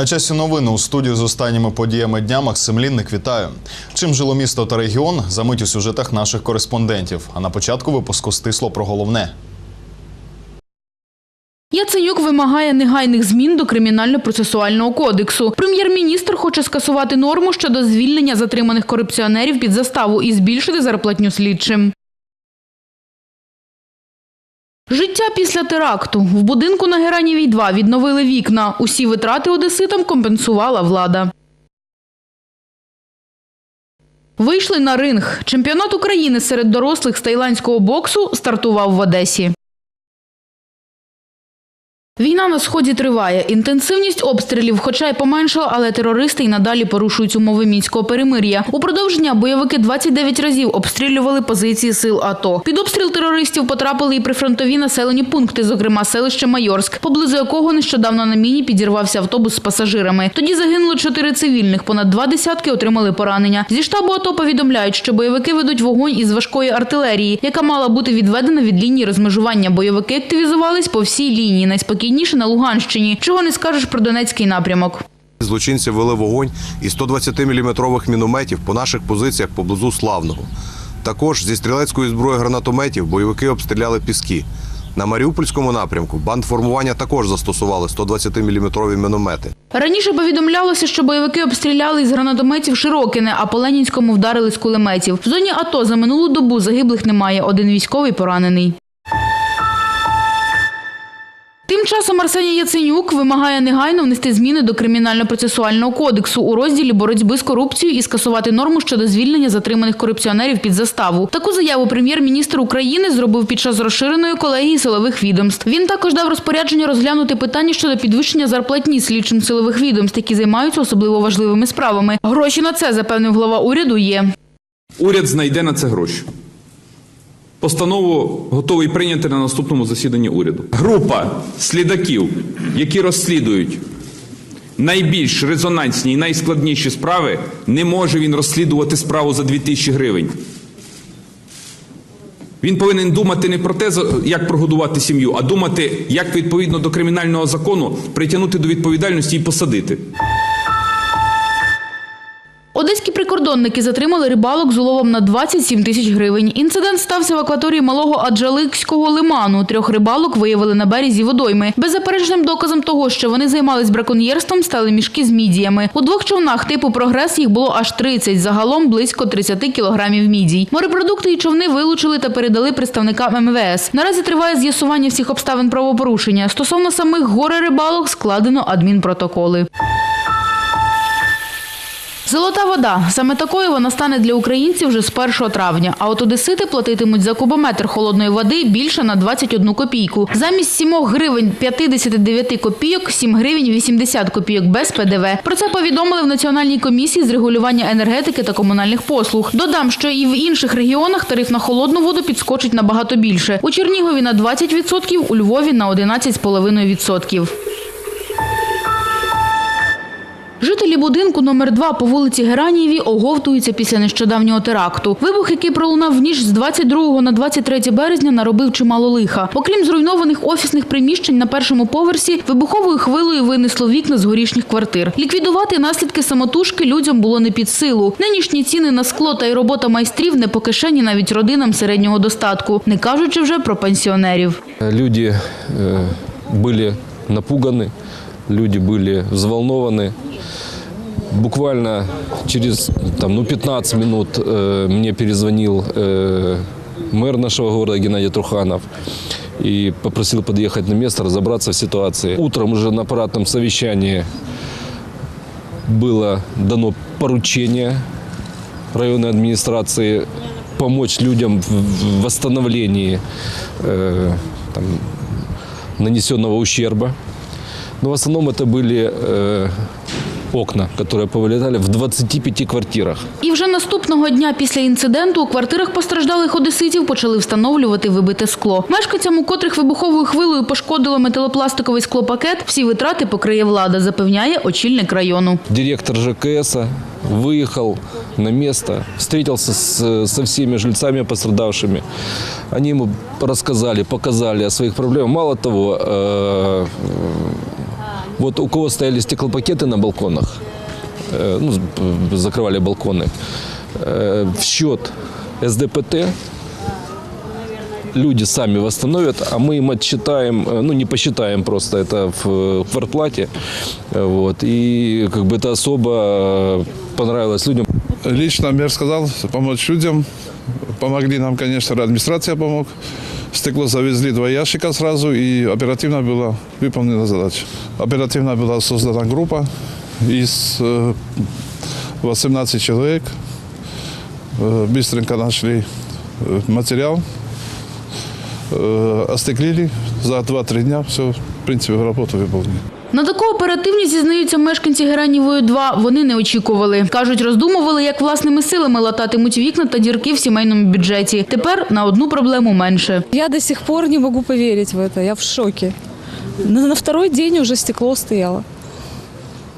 На часі новини у студію з останніми подіями дня Максим Лінник вітаю. Чим жило місто та регіон? Замить у сюжетах наших кореспондентів. А на початку випуску стисло про головне. Вимагає негайних змін до кримінально-процесуального кодексу. Прем'єр-міністр хоче скасувати норму щодо звільнення затриманих корупціонерів під заставу і збільшити зарплатню слідчим. Життя після теракту. В будинку на Геранівій 2 відновили вікна. Усі витрати одеситам компенсувала влада. Вийшли на ринг. Чемпіонат України серед дорослих з тайландського боксу стартував в Одесі. Війна на сході триває. Інтенсивність обстрілів, хоча й поменшала, але терористи й надалі порушують умови мінського перемир'я. У продовження бойовики 29 разів обстрілювали позиції сил АТО. Під обстріл терористів потрапили і прифронтові населені пункти, зокрема селище Майорськ, поблизу якого нещодавно на міні підірвався автобус з пасажирами. Тоді загинуло чотири цивільних, понад два десятки отримали поранення. Зі штабу АТО повідомляють, що бойовики ведуть вогонь із важкої артилерії, яка мала бути відведена від лінії розмежування. Бойовики активізувались по всій лінії, найспокійніше на Луганщині. Чого не скажеш про Донецький напрямок. Злочинці вели вогонь із 120-мм мінометів по наших позиціях поблизу Славного. Також зі стрілецької зброї гранатометів бойовики обстріляли піски. На Маріупольському напрямку бандформування також застосували 120-мм міномети. Раніше повідомлялося, що бойовики обстріляли із гранатометів Широкине, а по Ленінському вдарили з кулеметів. В зоні АТО за минулу добу загиблих немає. Один військовий поранений. Тим часом Арсеній Яценюк вимагає негайно внести зміни до кримінально-процесуального кодексу у розділі боротьби з корупцією і скасувати норму щодо звільнення затриманих корупціонерів під заставу. Таку заяву прем'єр-міністр України зробив під час розширеної колегії силових відомств. Він також дав розпорядження розглянути питання щодо підвищення зарплатні слідчим силових відомств, які займаються особливо важливими справами. Гроші на це запевнив глава уряду. Є. Уряд знайде на це гроші. Постанову готовий прийняти на наступному засіданні уряду. Група слідаків, які розслідують найбільш резонансні і найскладніші справи, не може він розслідувати справу за 2000 гривень. Він повинен думати не про те, як прогодувати сім'ю, а думати, як відповідно до кримінального закону притягнути до відповідальності і посадити. Одеські прикордонники затримали рибалок з уловом на 27 тисяч гривень. Інцидент стався в акваторії малого Аджаликського лиману. Трьох рибалок виявили на березі водойми. Беззаперечним доказом того, що вони займались браконьєрством, стали мішки з мідіями. У двох човнах типу «Прогрес» їх було аж 30, загалом близько 30 кілограмів мідій. Морепродукти і човни вилучили та передали представникам МВС. Наразі триває з'ясування всіх обставин правопорушення. Стосовно самих горе рибалок складено адмінпротоколи. Золота вода. Саме такою вона стане для українців вже з 1 травня. А от одесити платитимуть за кубометр холодної води більше на 21 копійку. Замість 7 гривень 59 копійок, 7 гривень 80 копійок без ПДВ. Про це повідомили в Національній комісії з регулювання енергетики та комунальних послуг. Додам, що і в інших регіонах тариф на холодну воду підскочить набагато більше. У Чернігові на 20%, у Львові на 11,5%. Жителі будинку номер 2 по вулиці Геранієві оговтуються після нещодавнього теракту. Вибух, який пролунав в ніч з 22 на 23 березня, наробив чимало лиха. Окрім зруйнованих офісних приміщень на першому поверсі, вибуховою хвилею винесло вікна з горішніх квартир. Ліквідувати наслідки самотужки людям було не під силу. Нинішні ціни на скло та й робота майстрів не по кишені навіть родинам середнього достатку, не кажучи вже про пенсіонерів. Люди э, были напуганы, люди были взволнованы. Буквально через там, ну, 15 минут э, мне перезвонил э, мэр нашего города Геннадий Труханов и попросил подъехать на место, разобраться в ситуации. Утром уже на аппаратном совещании было дано поручение районной администрации помочь людям в- восстановлении э, там, нанесенного ущерба. Но в основном это были э, окна, которые повылетали в 25 квартирах. І вже наступного дня після інциденту у квартирах постраждалих одеситів почали встановлювати вибите скло. Мешканцям, у котрих вибуховою хвилею пошкодило металопластиковий склопакет, всі витрати покриє влада, запевняє очільник району. Директор ЖКС выехал на место, встретился с, со всеми жильцами пострадавшими. Они ему рассказали, показали о своих проблемах. Мало того, э, вот у кого стояли стеклопакеты на балконах, э, ну, закрывали балконы, э, в счет СДПТ люди сами восстановят, а мы им отчитаем, э, ну не посчитаем просто это в квартплате. Вот, и как бы это особо понравилось людям. Лично мэр сказал помочь людям. Помогли нам, конечно, администрация помог. Стекло завезли два ящика сразу, и оперативно была выполнена задача. Оперативно была создана группа из э, 18 человек. Э, Быстренько нашли э, материал, э, остеклили. За 2-3 дня все, в принципе, работу выполнили. На таку оперативність, зізнаються мешканці Геранівої 2, вони не очікували. Кажуть, роздумували, як власними силами лататимуть вікна та дірки в сімейному бюджеті. Тепер на одну проблему менше. Я до сих пор не могу поверить в это, я в шоке. На, на второй день уже стекло стояло.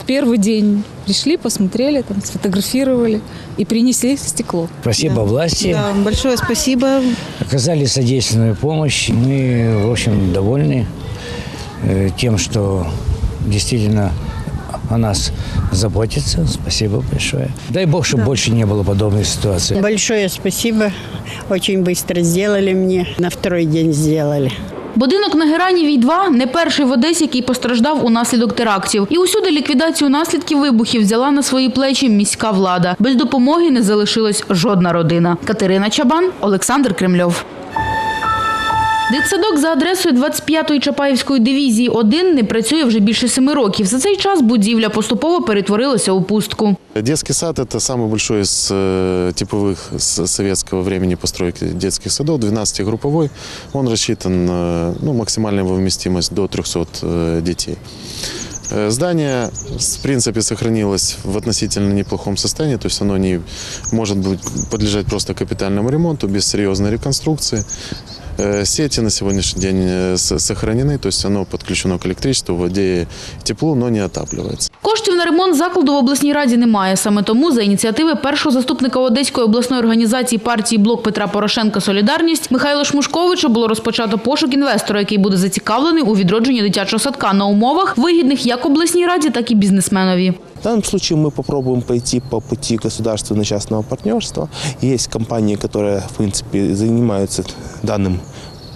Первый день пришли, посмотрели, там, сфотографировали и принесли стекло. Спасибо власти. Да, большое спасибо. Оказали содейственную помощь. Мы, в общем, довольны э, тем, что действительно о нас заботятся. Спасибо большое. Дай Бог, чтобы больше не было подобной ситуации. Большое спасибо. Очень быстро сделали мне. На второй день сделали. Будинок на Геранівій 2 не перший в Одесі, який постраждав унаслідок терактів. І усюди ліквідацію наслідків вибухів взяла на свої плечі міська влада. Без допомоги не залишилась жодна родина. Катерина Чабан, Олександр Кремльов. Дитсадок за адресою 25-ї Чапаївської дивізії 1 не працює вже більше семи років. За цей час будівля поступово перетворилася у пустку. Детский сад – это самый большой из э, типовых с советского времени постройки детских садов, 12-групповой. Он рассчитан, э, ну, максимальная его вместимость до 300 э, детей. Э, Здание, с- в принципе, сохранилось в относительно неплохом состоянии, то есть оно не может быть подлежать просто капитальному ремонту без серьезной реконструкции. Э, Сети на сегодняшний день э, с- сохранены, то есть оно подключено к электричеству, воде и теплу, но не отапливается. Коштів на ремонт закладу в обласній раді немає. Саме тому за ініціативи першого заступника Одеської обласної організації партії «Блок Петра Порошенка Солідарність» Михайла Шмушковича було розпочато пошук інвестора, який буде зацікавлений у відродженні дитячого садка на умовах, вигідних як обласній раді, так і бізнесменові. В данном случае мы попробуем пойти по пути государственно-частного партнерства. Есть компании, которые, в принципе, занимаются данным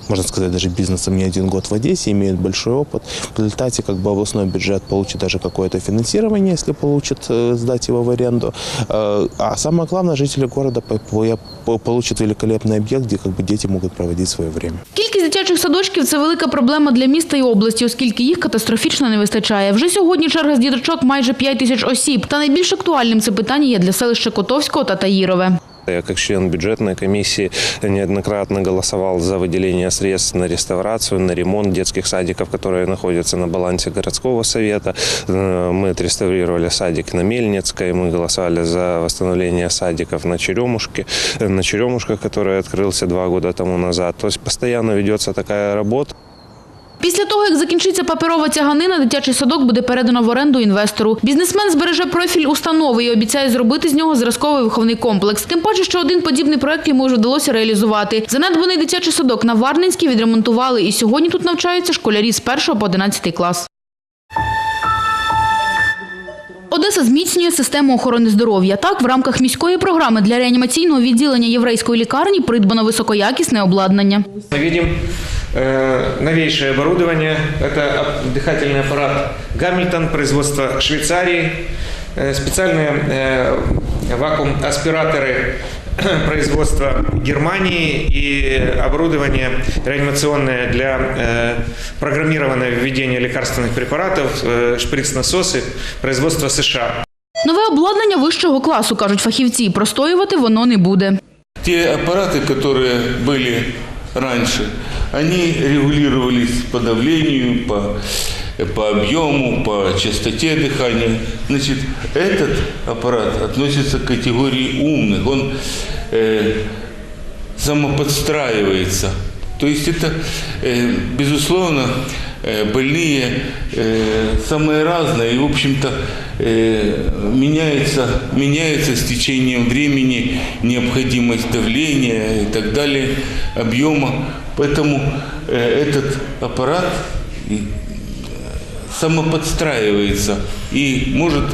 можно сказать, даже бизнесом не один год в Одессе, имеют большой опыт. В результате как бы областной бюджет получит даже какое-то финансирование, если получит э, сдать его в аренду. Э, А самое главное, жители города по- по- по- получат великолепный объект, где как бы дети могут проводить свое время. Кількість дитячих садочків – це велика проблема для міста і області, оскільки їх катастрофічно не вистачає. Вже сьогодні черга з діточок майже 5 тисяч осіб. Та найбільш актуальним це питання є для селища Котовського та Таїрове. Я как член бюджетной комиссии неоднократно голосовал за выделение средств на реставрацию, на ремонт детских садиков, которые находятся на балансе городского совета. Э, Мы отреставрировали садик на Мельницкой, мы голосовали за восстановление садиков на Черемушке, э, на Черемушках, который открылся два года тому назад. То есть постоянно ведется такая работа. Після того, як закінчиться паперова тяганина, дитячий садок буде передано в оренду інвестору. Бізнесмен збереже профіль установи і обіцяє зробити з нього зразковий виховний комплекс. Тим паче, що один подібний проект йому вже вдалося реалізувати. Занедбаний дитячий садок на Варненській відремонтували, і сьогодні тут навчаються школярі з 1 по 11 клас. Одеса зміцнює систему охорони здоров'я. Так, в рамках міської програми для реанімаційного відділення єврейської лікарні придбано високоякісне обладнання. Мы видим э, новейшее оборудование. Это ап- дыхательный аппарат Гамильтон, производство Швейцарии. Э, специальные э, вакуум-аспираторы производства Германии и оборудование реанимационное для э, программированного введения лекарственных препаратов, э, шприц-насосы производства США. Нове обладнання вищого класу, кажуть фахівці, простоювати воно не буде. Те аппараты, которые были раньше, они регулировались по давлению, по по объему, по частоте дыхания. Значит, этот аппарат относится к категории умных. Он э, самоподстраивается. То есть это, э, безусловно, э, больные э, самые разные и, в общем-то, э, меняется, меняется с течением времени необходимость давления и так далее, объема. Поэтому э, этот аппарат самоподстраивается и может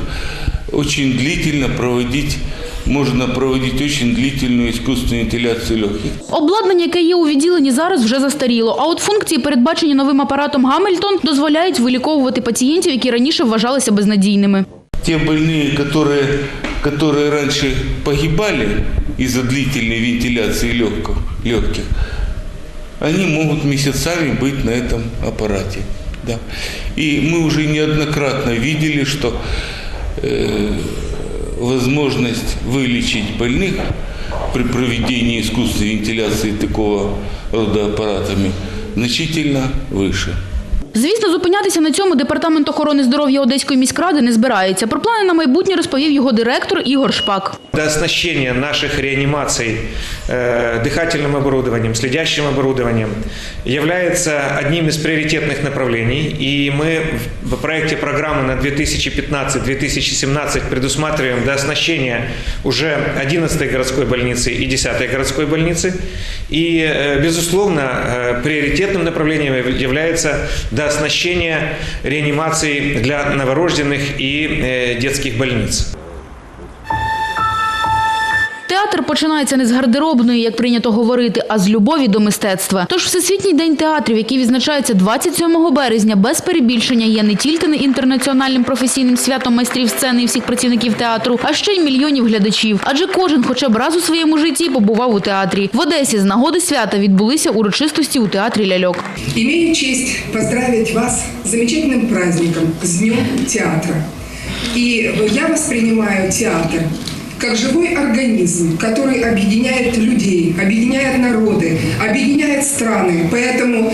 очень длительно проводить можно проводить очень длительную искусственную вентиляцию легких. Обладнання, яке є у відділенні зараз, вже застаріло. А от функції, передбачені новим апаратом Гамильтон, дозволяють виліковувати пацієнтів, які раніше вважалися безнадійними. Те больные, которые, которые раньше погибали из-за длительной вентиляции легких, легких, они могут месяцами быть на этом аппарате. Да. И мы уже неоднократно видели, что э, возможность вылечить больных при проведении искусственной вентиляции такого рода аппаратами значительно выше. Звісно, зупинятися на цьому департамент охорони здоров'я Одеської міськради не збирається. Про плани на майбутнє розповів його директор Ігор Шпак. Дооснащение наших реанимаций э, дыхательным оборудованием, следящим оборудованием является одним из приоритетных направлений. И мы в проекте программы на 2015-2017 предусматриваем дооснащение уже 11-й городской больницы и 10-й городской больницы. И, э, безусловно, э, приоритетным направлением является дооснащение реанимации для новорожденных и э, детских больниц. Театр починається не з гардеробної, як прийнято говорити, а з любові до мистецтва. Тож Всесвітній день театрів, який відзначається 27 березня, без перебільшення є не тільки не інтернаціональним професійним святом майстрів сцени і всіх працівників театру, а ще й мільйонів глядачів. Адже кожен хоча б раз у своєму житті побував у театрі. В Одесі з нагоди свята відбулися урочистості у театрі ляльок. Имею честь поздравить вас с замечательным праздником, с Днем театра. И я воспринимаю театр как живой организм, который объединяет людей, объединяет народы, объединяет страны. Поэтому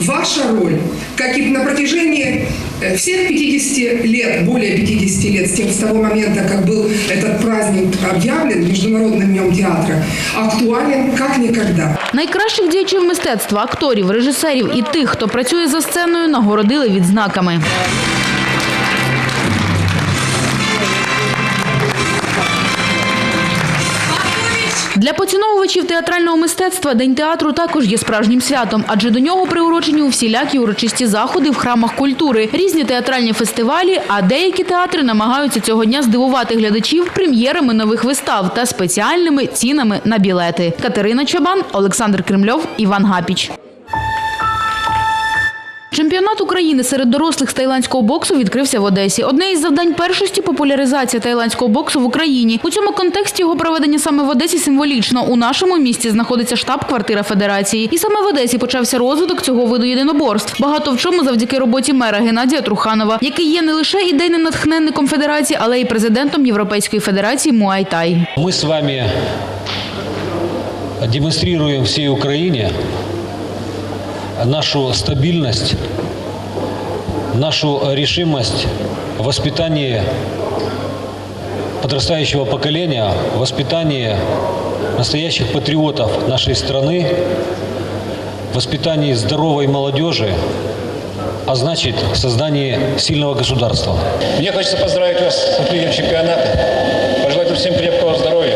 ваша роль, как и на протяжении э, всех 50 лет, более 50 лет, с, тем, с того момента, как был этот праздник объявлен Международным днем театра, актуален как никогда. Найкращих діячів мистецтва, акторів, режисерів і тих, хто працює за сценою, нагородили відзнаками. Для поціновувачів театрального мистецтва День театру також є справжнім святом, адже до нього приурочені у всілякі урочисті заходи в храмах культури, різні театральні фестивалі, а деякі театри намагаються цього дня здивувати глядачів прем'єрами нових вистав та спеціальними цінами на білети. Катерина Чабан, Олександр Кремльов, Іван Гапіч. Чемпіонат України серед дорослих з тайландського боксу відкрився в Одесі. Одне із завдань першості популяризація тайландського боксу в Україні. У цьому контексті його проведення саме в Одесі символічно. У нашому місті знаходиться штаб-квартира федерації. І саме в Одесі почався розвиток цього виду єдиноборств. Багато в чому завдяки роботі мера Геннадія Труханова, який є не лише ідейним натхненником федерації, але й президентом Європейської федерації Муайтай. Мы с вами демонстрируем всей Украине нашу стабильность, нашу решимость в воспитании подрастающего поколения, в воспитании настоящих патриотов нашей страны, в воспитании здоровой молодежи, а значит, создании сильного государства. Мне хочется поздравить вас с открытием чемпионата, пожелать всем крепкого здоровья.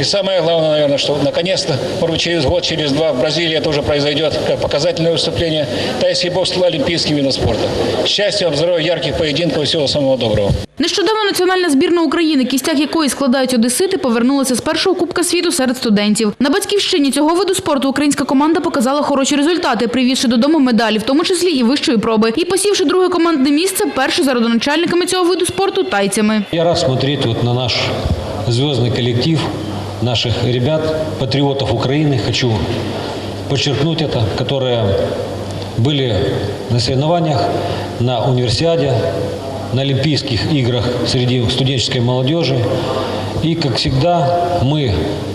И самое главное, наверное, что наконец-то, может быть, через год, через два в Бразилии это уже произойдет как показательное выступление. Тайский бокс стал олимпийским видом спорта. Счастья вам, здоровья, ярких поединков и всего самого доброго. Нещодавно національна збірна України, кістяк якої складають одесити, повернулася з першого кубка світу серед студентів. На батьківщині цього виду спорту українська команда показала хороші результати, привізши додому медалі, в тому числі і вищої проби. І посівши друге командне місце, перше за родоначальниками цього виду спорту тайцями. Я рад смотреть вот на наш звездный коллектив, Наших ребят, патриотов Украины. Хочу подчеркнуть это, которые были на соревнованиях, на универсиаде, на Олимпийских играх среди студенческой молодежи. И, как всегда, мы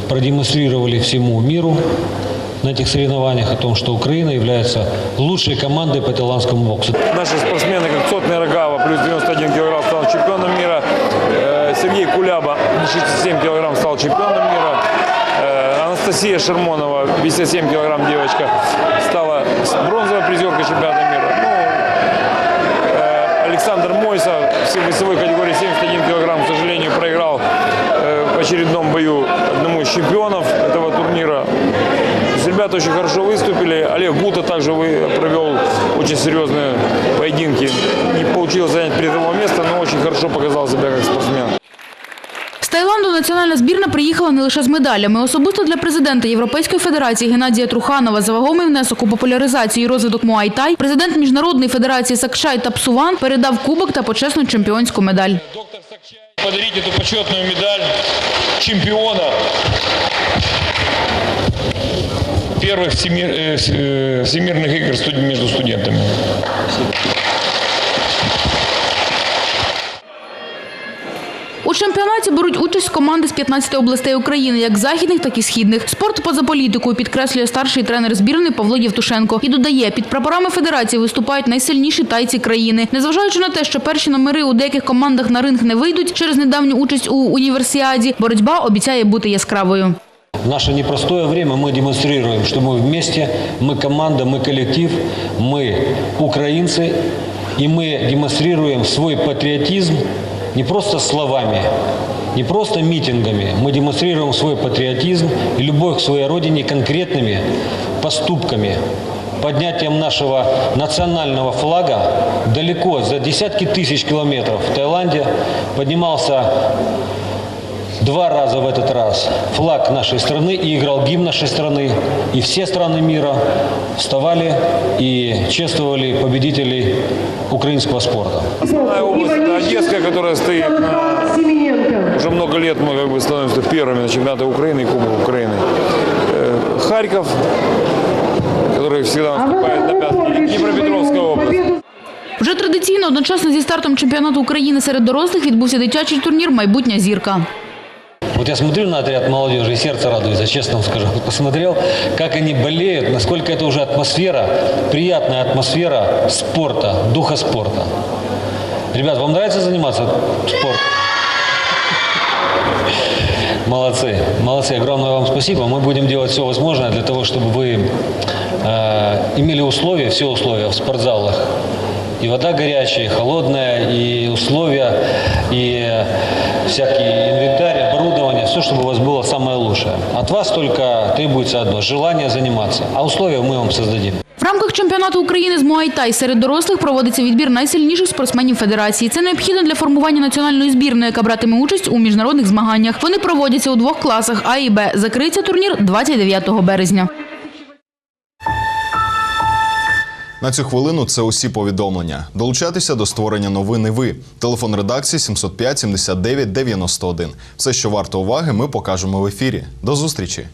продемонстрировали всему миру на этих соревнованиях о том, что Украина является лучшей командой по таиландскому боксу. Наши спортсмены, как Сотный Рогава, плюс 91 килограмм, стал чемпионом мира. Э, Сергей Куляба, 67 килограмм, стал чемпионом Анастасия Шермонова, 57 килограмм девочка, стала бронзовой призеркой чемпионата мира. Ну, э, Александр Мойса в весовой категории 71 килограмм, к сожалению, проиграл э, в очередном бою одному из чемпионов этого турнира. Ребята очень хорошо выступили. Олег Гута также провел очень серьезные поединки. Не получилось занять призовое место, но очень хорошо показал себя как спортсмен. З Таїланду національна збірна приїхала не лише з медалями. Особисто для президента Європейської федерації Геннадія Труханова за вагомий внесок у популяризацію і розвиток Муайтай президент Міжнародної федерації Сакчай Тапсуван передав кубок та почесну чемпіонську медаль. Подарить эту почетную медаль чемпиона первых всемир- э, с- э, всемирных игр студ- между студентами. У чемпіонаті беруть участь команди з 15 областей України, як західних, так і східних. Спорт поза політикою підкреслює старший тренер збірної Павло Євтушенко. І додає, під прапорами федерації виступають найсильніші тайці країни. Незважаючи на те, що перші номери у деяких командах на ринг не вийдуть через недавню участь у універсіаді, боротьба обіцяє бути яскравою. В наше непростое время мы демонстрируем, что мы вместе, мы команда, мы коллектив, мы украинцы, и мы демонстрируем свой патриотизм не просто словами, не просто митингами, мы демонстрируем свой патриотизм и любовь к своей родине конкретными поступками, поднятием нашего национального флага далеко, за десятки тысяч километров. В Таиланде поднимался Два раза в этот раз флаг нашей страны и играл гимн нашей страны. И все страны мира вставали и чествовали победителей украинского спорта. Основная область это Одесская, которая стоит на... Уже много лет мы как бы становимся первыми на чемпионате Украины и Кубок Украины. Э, Харьков, который всегда наступает на пятки. И Днепропетровская область. Вже традиційно одночасно зі стартом чемпіонату України серед дорослих відбувся дитячий турнір Майбутня зірка. Вот я смотрю на отряд молодежи, и сердце радуется, честно вам скажу. Посмотрел, как они болеют, насколько это уже атмосфера, приятная атмосфера спорта, духа спорта. Ребят, вам нравится заниматься спортом? Молодцы, молодцы. Огромное вам спасибо. Мы будем делать все возможное для того, чтобы вы э, имели условия, все условия в спортзалах. И вода горячая, и холодная, и условия, и всякий инвентарь, оборудование, все, чтобы у вас было самое лучшее. От вас только требуется одно – желание заниматься. А условия мы вам создадим. В рамках чемпіонату України з Муайтай серед дорослих проводиться відбір найсильніших спортсменів федерації. Це необхідно для формування національної збірної, яка братиме участь у міжнародних змаганнях. Вони проводяться у двох класах А і Б. Закриється турнір 29 березня. На цю хвилину це усі повідомлення. Долучайтеся до створення новини ви. Телефон редакції 705 79 91. Все, що варто уваги, ми покажемо в ефірі. До зустрічі!